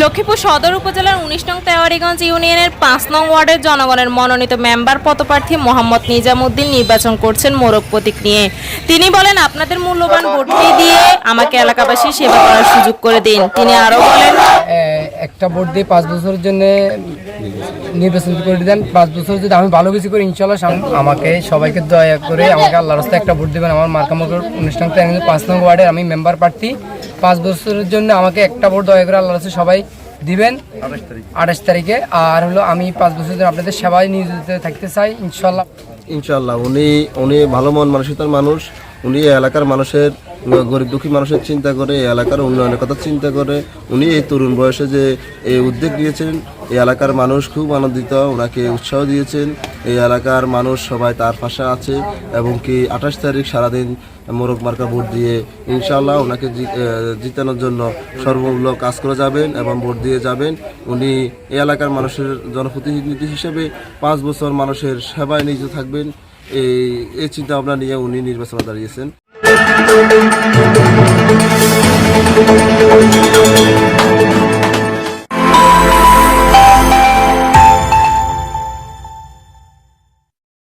লক্ষ্মীপুর সদর উপজেলার উনিশ নং তেওয়ারিগঞ্জ ইউনিয়নের পাঁচ নং ওয়ার্ডের জনগণের মনোনীত মেম্বার পদপ্রার্থী মোহাম্মদ নিজামুদ্দিন নির্বাচন করছেন মোরগ প্রতীক নিয়ে তিনি বলেন, আপনাদের মূল্যবান ভোটটি দিয়ে আমাকে এলাকাবাসী সেবা করার সুযোগ করে দিন। তিনি আরও বলেন একটা ভোট দিয়ে পাঁচ বছরের জন্য নির্বাচন করে দেন। পাঁচ বছর যদি আমি ভালো কিছু করি, ইনশাল্লাহ আমাকে সবাইকে দয়া করে আমাকে আল্লাহ রাস্তায় একটা ভোট দেবেন। আমার মার্কামকর অনুষ্ঠান পাঁচ নং ওয়ার্ডের আমি মেম্বার প্রার্থী। পাঁচ বছরের জন্য আমাকে একটা ভোট দয়া করে আল্লাহ রাসুল সবাই দিবেন। আঠাশ তারিখে। আর হলো আমি পাঁচ বছর ধরে আপনাদের সেবায় নিয়োজিত থাকতে চাই ইনশাল্লাহ। ইনশাল্লাহ উনি উনি ভালো মন মানসিকতার মানুষ। উনি এলাকার মানুষের গরিব দুঃখী মানুষের চিন্তা করে, এই এলাকার উন্নয়নের কথা চিন্তা করে। উনি এই তরুণ বয়সে যে এই উদ্যোগ নিয়েছেন, এই এলাকার মানুষ খুব আনন্দিত, ওনাকে উৎসাহ দিয়েছেন। এই এলাকার মানুষ সবাই তার পাশে আছে এবং কি আঠাশ তারিখ সারাদিন মোরগ মার্কা ভোট দিয়ে ইনশাল্লাহ ওনাকে জিতানোর জন্য সর্বমূল্য কাজ করে যাবেন এবং ভোট দিয়ে যাবেন। উনি এই এলাকার মানুষের জনপ্রতিনিধি হিসেবে পাঁচ বছর মানুষের সেবায় নিয়োজিত থাকবেন। এই এই চিন্তা ভাবনা নিয়ে উনি নির্বাচনে দাঁড়িয়েছেন। Thank you.